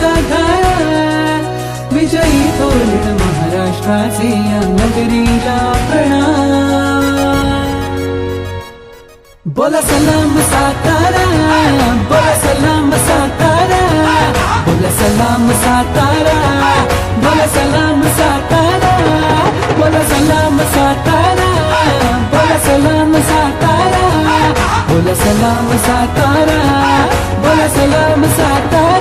घरात. विजयी तोलित महाराष्ट्राचे नगरीला प्रणाम. बोला सलाम सातारा. बोला सलाम सातारा. बोला सलाम सातारा. बोला सलाम सातारा. बोला सलाम सातारा. बोला सलाम सातारा. बोला सलाम सातारा. बोला सलाम सातारा.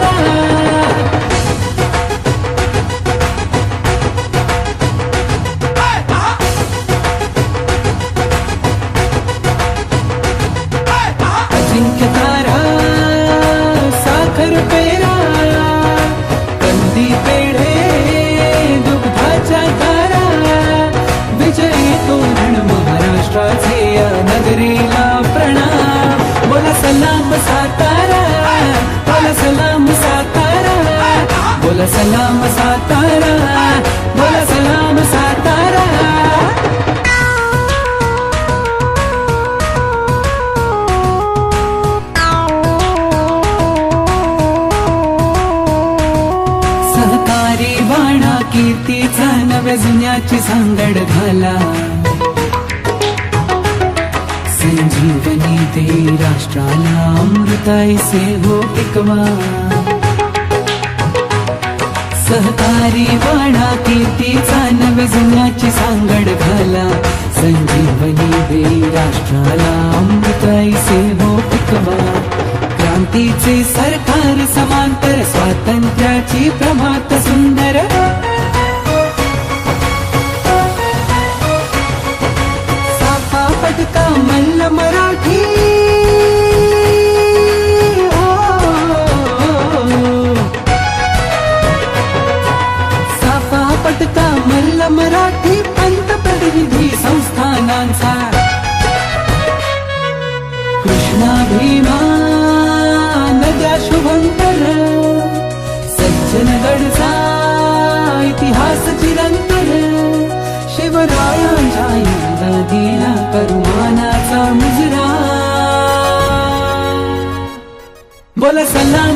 नगरीला प्रणाम. बोला सलाम सातारा. बोला सलाम सातारा. बोला सलाम सातारा. बोला सलाम सातारा. सहकारी वाणा कीर्तीचा नव्या जुन्याची सांगड घाला. संजीवनी दे राष्ट्राला अमृताईसे हो टिकवा सहकारी वाणा कीर्तीचा नव्या जुन्याची सांगड घाला। संजीवनी दे राष्ट्राला अमृताईसे हो टिकवा क्रांतीचे सरकार समांतर स्वातंत्र्याची प्रभात सुंदर। संस्थानांचा कृष्णा भीमा नद्या शुभंकर सज्जनगडचा इतिहास चिरंतर शिवरायांच्या दिला करुमानाचा मुजरा. बोला सलाम